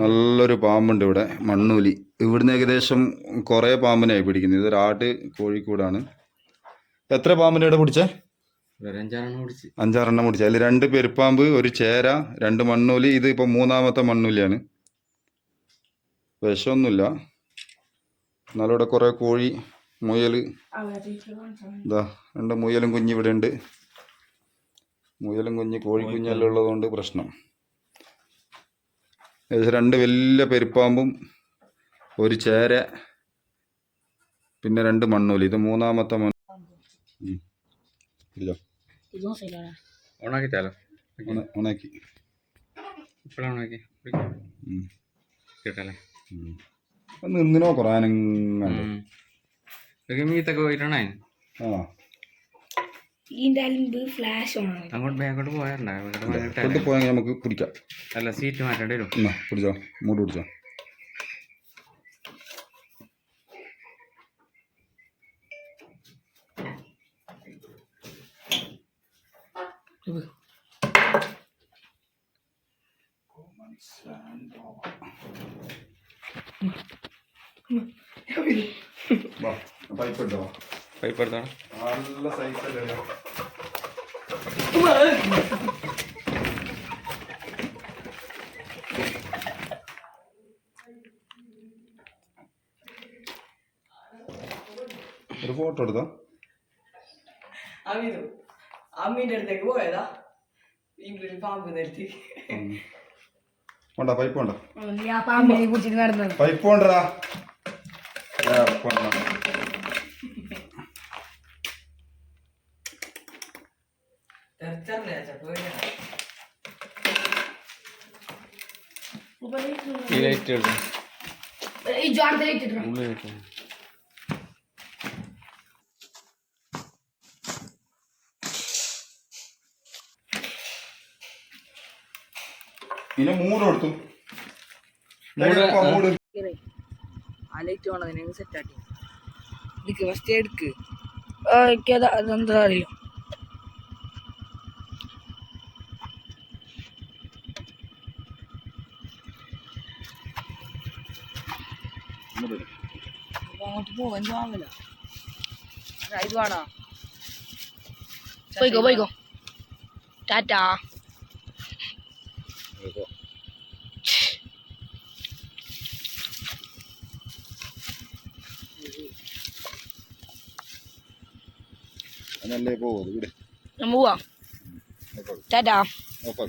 നല്ലൊരു പാമ്പുണ്ട് ഇവിടെ മണ്ണൂലി. ഇവിടുന്ന് ഏകദേശം കുറേ പാമ്പിനായി പിടിക്കുന്നത്. ഇതൊരു ആട് കോഴിക്കൂടാണ്. എത്ര പാമ്പിനെ ഇവിടെ പിടിച്ച്? അഞ്ചാറെണ്ണം പിടിച്ച. അതിൽ രണ്ട് പെരുപ്പാമ്പ് ഒരു ചേര രണ്ട് മണ്ണൂലി. ഇത് ഇപ്പൊ മൂന്നാമത്തെ മണ്ണൂലിയാണ്. വിഷമൊന്നുമില്ല. എന്നാലും ഇവിടെ കുറേ കോഴി മുയൽ. ഇതാ രണ്ട് മുയലും കുഞ്ഞ് ഇവിടെ ഉണ്ട്. മുയലും കുഞ്ഞ് കോഴിക്കുഞ്ഞെല്ലാം ഉള്ളതുകൊണ്ട് പ്രശ്നം. ഏകദേശം രണ്ട് വലിയ പെരുപ്പാമ്പും ഒരു ചേര പിന്നെ രണ്ട് മണ്ണൂൽ. ഇത് മൂന്നാമത്തെ മണ്ണ്. ഇല്ല. ഉണക്കി. കേട്ടല്ലേ നിന്നിനോ കുറയാനങ്ങനെ. മീത്തൊക്കെ പോയിട്ടാണേ ഇതിന്റെ അലിമ്പ് ഫ്ലാഷ് ആണ് അങ്ങോട്ട് ബാക്കോട്ട് പോയാറുണ്ടോ ഇവിടെ കൊണ്ട് വന്നിട്ടല്ലേ പോയെങ്കിൽ നമുക്ക് പിടിക്കാം അല്ല സീറ്റ് മാറ്റേണ്ടി വരും. പിടിച്ചോ മൂട് പിടിച്ചോ പൈപ്പ് ഇട്ടോ പൈപ്പ് എടുത്തോണം നല്ല സൈസ് അല്ലേ ഒരു ഫോട്ടോ എടുത്തോ? അമീനു അമ്മീന്റെ അടുത്തേക്ക് പോയതാ. ഇവിടെ പാമ്പ് നിർത്തി. വേണ്ട പൈപ്പ് പാമ്പിനെ കുറിച്ചിട്ട് നടന്നു പൈപ്പ് വേണ്ടടാ ഈ ലൈറ്റ് എടുക്കും ഈ ഉള്ളിൽ ലൈറ്റ് മൂട് കൊടുത്തു മൂട്, ഇപ്പൊ മൂട്. ആ ലൈറ്റ് വേണം അതിനെ? സെറ്റ് ആക്കി? എടുക്ക്. ഫസ്റ്റ് എടുക്ക് അതെന്താ അറിയില്ല അങ്ങോട്ട് പോകാൻ ആവില്ല ഇത് വേണോ? പോയിക്കോ പോയിക്കോ. ടാറ്റാ. പോവാ. ടാറ്റാ. ഓക്കെ.